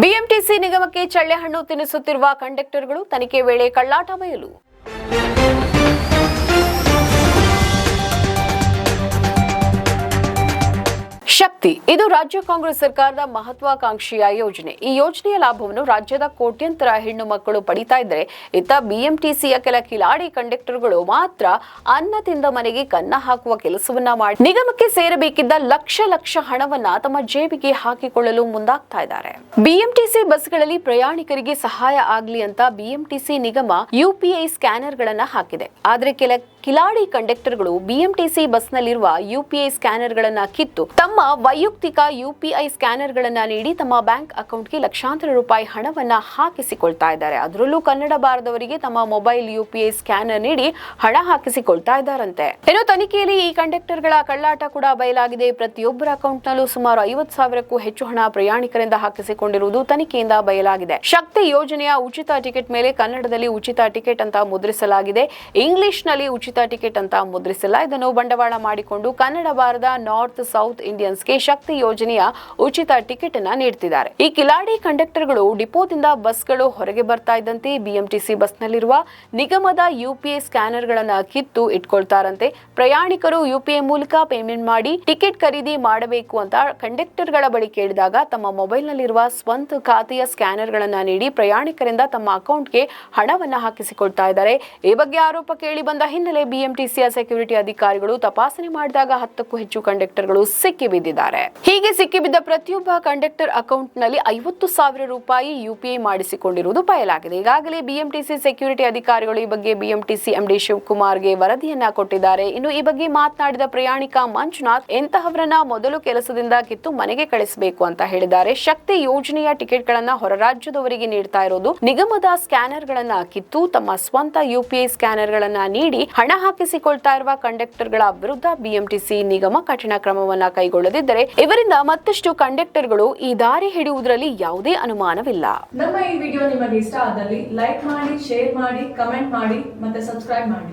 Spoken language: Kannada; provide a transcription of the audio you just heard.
ಬಿಎಂಟಿಸಿ ನಿಗಮಕ್ಕೆ ಚಳ್ಳೆಹಣ್ಣು ತಿನ್ನಿಸುತ್ತಿರುವ ಕಂಡಕ್ಟರ್ಗಳು ತನಿಖೆ ವೇಳೆ ಕಳ್ಳಾಟ ಬಯಲು ಶಕ್ತಿ ಇದು ರಾಜ್ಯ ಕಾಂಗ್ರೆಸ್ ಸರ್ಕಾರದ ಮಹತ್ವಾಕಾಂಕ್ಷಿಯ ಯೋಜನೆ. ಈ ಯೋಜನೆಯ ಲಾಭವನ್ನು ರಾಜ್ಯದ ಕೋಟ್ಯಂತರ ಹೆಣ್ಣು ಮಕ್ಕಳು ಪಡಿತಾ ಇದ್ದರೆ. ಇತ್ತ ಬಿಎಂಟಿಸಿಯ ಕೆಲ ಕಿಲಾಡಿ ಕಂಡಕ್ಟರ್ಗಳು ಮಾತ್ರ ಅನ್ನ ತಿಂದ ಮನೆಗೆ ಕನ್ನ ಹಾಕುವ ಕೆಲಸವನ್ನ ಮಾಡಿ ನಿಗಮಕ್ಕೆ ಸೇರಬೇಕಿದ್ದ ಲಕ್ಷ ಲಕ್ಷ ಹಣವನ್ನ ತಮ್ಮ ಜೇಬಿಗೆ ಹಾಕಿಕೊಳ್ಳಲು ಮುಂದಾಗ್ತಾ ಇದ್ದಾರೆ. ಬಿಎಂಟಿಸಿ ಬಸ್ಗಳಲ್ಲಿ ಪ್ರಯಾಣಿಕರಿಗೆ ಸಹಾಯ ಆಗ್ಲಿ ಅಂತ ಬಿಎಂಟಿಸಿ ನಿಗಮ ಯುಪಿಐ ಸ್ಕ್ಯಾನರ್ ಗಳನ್ನ ಹಾಕಿದೆ. ಆದ್ರೆ ಕೆಲ ಕಿಲಾಡಿ ಕಂಡಕ್ಟರ್ಗಳು ಬಿಎಂಟಿಸಿ ಬಸ್ನಲ್ಲಿರುವ ಯುಪಿಐ ಸ್ಕ್ಯಾನರ್ ಗಳನ್ನ ಕಿತ್ತು ತಮ್ಮ ವೈಯಕ್ತಿಕ ಯುಪಿಐ ಸ್ಕ್ಯಾನರ್ ಗಳನ್ನ ನೀಡಿ ತಮ್ಮ ಬ್ಯಾಂಕ್ ಅಕೌಂಟ್ಗೆ ಲಕ್ಷಾಂತರ ರೂಪಾಯಿ ಹಣವನ್ನ ಹಾಕಿಸಿಕೊಳ್ತಾ ಇದ್ದಾರೆ. ಅದರಲ್ಲೂ ಕನ್ನಡ ಬಾರದವರಿಗೆ ತಮ್ಮ ಮೊಬೈಲ್ ಯುಪಿಐ ಸ್ಕ್ಯಾನರ್ ನೀಡಿ ಹಣ ಹಾಕಿಸಿಕೊಳ್ತಾ ಇದ್ದಾರಂತೆ. ಇನ್ನು ತನಿಖೆಯಲ್ಲಿ ಈ ಕಂಡಕ್ಟರ್ಗಳ ಕಳ್ಳಾಟ ಕೂಡ ಬಯಲಾಗಿದೆ. ಪ್ರತಿಯೊಬ್ಬರ ಅಕೌಂಟ್ನಲ್ಲೂ ಸುಮಾರು ಐವತ್ತು ಸಾವಿರಕ್ಕೂ ಹೆಚ್ಚು ಹಣ ಪ್ರಯಾಣಿಕರಿಂದ ಹಾಕಿಸಿಕೊಂಡಿರುವುದು ತನಿಖೆಯಿಂದ ಬಯಲಾಗಿದೆ. ಶಕ್ತಿ ಯೋಜನೆಯ ಉಚಿತ ಟಿಕೆಟ್ ಮೇಲೆ ಕನ್ನಡದಲ್ಲಿ ಉಚಿತ ಟಿಕೆಟ್ ಅಂತ ಮುದ್ರಿಸಲಾಗಿದೆ. ಇಂಗ್ಲಿಷ್ನಲ್ಲಿ ಉಚಿತ ಟಿಕೆಟ್ ಅಂತ ಮುದ್ರಿಸಿಲ್ಲ. ಇದನ್ನು ಬಂಡವಾಳ ಮಾಡಿಕೊಂಡು ಕನ್ನಡ ಬಾರದ ನಾರ್ತ್ ಸೌತ್ ಇಂಡಿಯನ್ಸ್ಗೆ ಶಕ್ತಿ ಯೋಜನೆಯ ಉಚಿತ ಟಿಕೆಟ್ ಅನ್ನ ನೀಡ್ತಿದ್ದಾರೆ. ಈ ಕಿಲಾಡಿ ಕಂಡಕ್ಟರ್ಗಳು ಡಿಪೋದಿಂದ ಬಸ್ಗಳು ಹೊರಗೆ ಬರ್ತಾ ಇದ್ದಂತೆ ಬಿಎಂಟಿಸಿ ಬಸ್ನಲ್ಲಿರುವ ನಿಗಮದ ಯುಪಿಐ ಸ್ಕ್ಯಾನರ್ ಗಳನ್ನ ಕಿತ್ತು ಇಟ್ಕೊಳ್ತಾರಂತೆ. ಪ್ರಯಾಣಿಕರು ಯುಪಿಐ ಮೂಲಕ ಪೇಮೆಂಟ್ ಮಾಡಿ ಟಿಕೆಟ್ ಖರೀದಿ ಮಾಡಬೇಕು ಅಂತ ಕಂಡಕ್ಟರ್ಗಳ ಬಳಿ ಕೇಳಿದಾಗ ತಮ್ಮ ಮೊಬೈಲ್ನಲ್ಲಿರುವ ಸ್ವಂತ ಖಾತೆಯ ಸ್ಕ್ಯಾನರ್ ಗಳನ್ನ ನೀಡಿ ಪ್ರಯಾಣಿಕರಿಂದ ತಮ್ಮ ಅಕೌಂಟ್ಗೆ ಹಣವನ್ನ ಹಾಕಿಸಿಕೊಳ್ತಾ ಇದ್ದಾರೆ. ಈ ಬಗ್ಗೆ ಆರೋಪ ಕೇಳಿ ಬಂದ ಹಿನ್ನೆಲೆ ಬಿಎಂಟಿಸಿಯ ಸೆಕ್ಯೂರಿಟಿ ಅಧಿಕಾರಿಗಳು ತಪಾಸಣೆ ಮಾಡಿದಾಗ ಹತ್ತಕ್ಕೂ ಹೆಚ್ಚು ಕಂಡಕ್ಟರ್ಗಳು ಸಿಕ್ಕಿ ಬಿದ್ದಿದ್ದಾರೆ ಹೀಗೆ ಸಿಕ್ಕಿಬಿದ್ದ ಪ್ರತಿಯೊಬ್ಬ ಕಂಡಕ್ಟರ್ ಅಕೌಂಟ್ನಲ್ಲಿ ಐವತ್ತು ಸಾವಿರ ರೂಪಾಯಿ ಯುಪಿಐ ಮಾಡಿಸಿಕೊಂಡಿರುವುದು ಬಯಲಾಗಿದೆ. ಈಗಾಗಲೇ ಬಿಎಂಟಿಸಿ ಸೆಕ್ಯೂರಿಟಿ ಅಧಿಕಾರಿಗಳು ಈ ಬಗ್ಗೆ ಬಿಎಂಟಿಸಿ ಎಂಡಿ ಶಿವಕುಮಾರ್ಗೆ ವರದಿಯನ್ನ ಕೊಟ್ಟಿದ್ದಾರೆ. ಇನ್ನು ಈ ಬಗ್ಗೆ ಮಾತನಾಡಿದ ಪ್ರಯಾಣಿಕ ಮಂಜುನಾಥ್, ಎಂತಹವರನ್ನ ಮೊದಲು ಕೆಲಸದಿಂದ ಕಿತ್ತು ಮನೆಗೆ ಕಳಿಸಬೇಕು ಅಂತ ಹೇಳಿದ್ದಾರೆ. ಶಕ್ತಿ ಯೋಜನೆಯ ಟಿಕೆಟ್ ಗಳನ್ನ ಹೊರ ರಾಜ್ಯದವರಿಗೆ ನೀಡ್ತಾ ಇರೋದು ನಿಗಮದ ಸ್ಕ್ಯಾನರ್ ಗಳನ್ನ ಕಿತ್ತು ತಮ್ಮ ಸ್ವಂತ ಯುಪಿಐ ಸ್ಕ್ಯಾನರ್ ಗಳನ್ನ ನೀಡಿ ಹಣ ಹಾಕಿಸಿಕೊಳ್ತಾ ಇರುವ ಕಂಡಕ್ಟರ್ಗಳ ವಿರುದ್ಧ ಬಿಎಂಟಿಸಿ ನಿಗಮ ಕಠಿಣ ಕ್ರಮವನ್ನ ಕೈಗೊಳ್ಳದಿದ್ದರೆ ಇವರಿಂದ ಮತ್ತಷ್ಟು ಕಂಡಕ್ಟರ್ಗಳು ಈ ದಾರಿ ಹಿಡಿಯುವುದರಲ್ಲಿ ಯಾವುದೇ ಅನುಮಾನವಿಲ್ಲ. ನಮ್ಮ ಈ ವಿಡಿಯೋ ನಿಮಗೆ ಇಷ್ಟ ಆದಲ್ಲಿ ಲೈಕ್ ಮಾಡಿ, ಶೇರ್ ಮಾಡಿ, ಕಮೆಂಟ್ ಮಾಡಿ ಮತ್ತೆ ಸಬ್ಸ್ಕ್ರೈಬ್ ಮಾಡಿ.